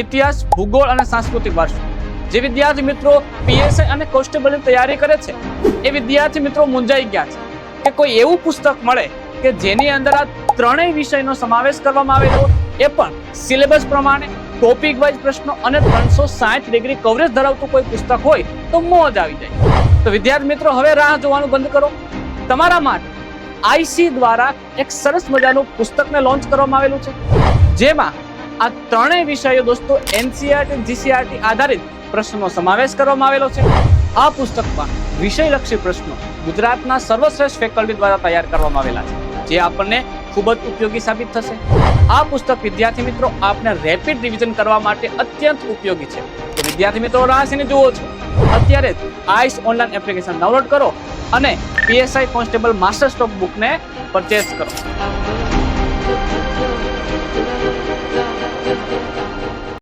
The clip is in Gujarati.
ઇતિહાસ, ભૂગોળ અને સાંસ્કૃતિક વારસો. જે વિદ્યાર્થી મિત્રો પીએસઆઈ અને કોન્સ્ટેબલની તૈયારી કરે છે, એ વિદ્યાર્થી મિત્રો મૂંઝાઈ ગયા છે. કે કોઈ એવું પુસ્તક મળે કે જેની અંદર આ ત્રણેય વિષયનો સમાવેશ કરવામાં આવેલો એ પણ સિલેબસ પ્રમાણે, ટોપિક વાઇઝ પ્રશ્નો અને ત્રણસો સાઠ ડિગ્રી કવરેજ ધરાવતું કોઈ પુસ્તક હોય તો મોજ આવી જાય. તો વિદ્યાર્થી મિત્રો, હવે રાહ જોવાનું બંધ કરો. તમારા માટે આઈસી દ્વારા એક સરસ મજાનું પુસ્તકને લોન્ચ કરવામાં આવેલું છે. જેમાં આ ત્રણેય વિષયો દોસ્તો એનસીઆરટી જીસીઆરટી આધારિત પ્રશ્નોનો સમાવેશ કરવામાં આવેલો છે. આ પુસ્તકમાં વિષયલક્ષી પ્રશ્નો ગુજરાતના સર્વશ્રેષ્ઠ ફેકલ્ટી દ્વારા તૈયાર કરવામાં આવેલા છે, જે આપણને ખૂબ જ ઉપયોગી સાબિત થશે. આ પુસ્તક વિદ્યાર્થી મિત્રો, આપને રેપિડ રિવિઝન કરવા માટે અત્યંત ઉપયોગી છે. તો વિદ્યાર્થી મિત્રો રાહસીને જુઓ છો. અત્યારે જ આઈસ ઓનલાઈન એપ્લિકેશન ડાઉનલોડ કરો અને પીએસઆઈ કોન્સ્ટેબલ માસ્ટર સ્ટોક બુકને પરચેસ કરો. thank you.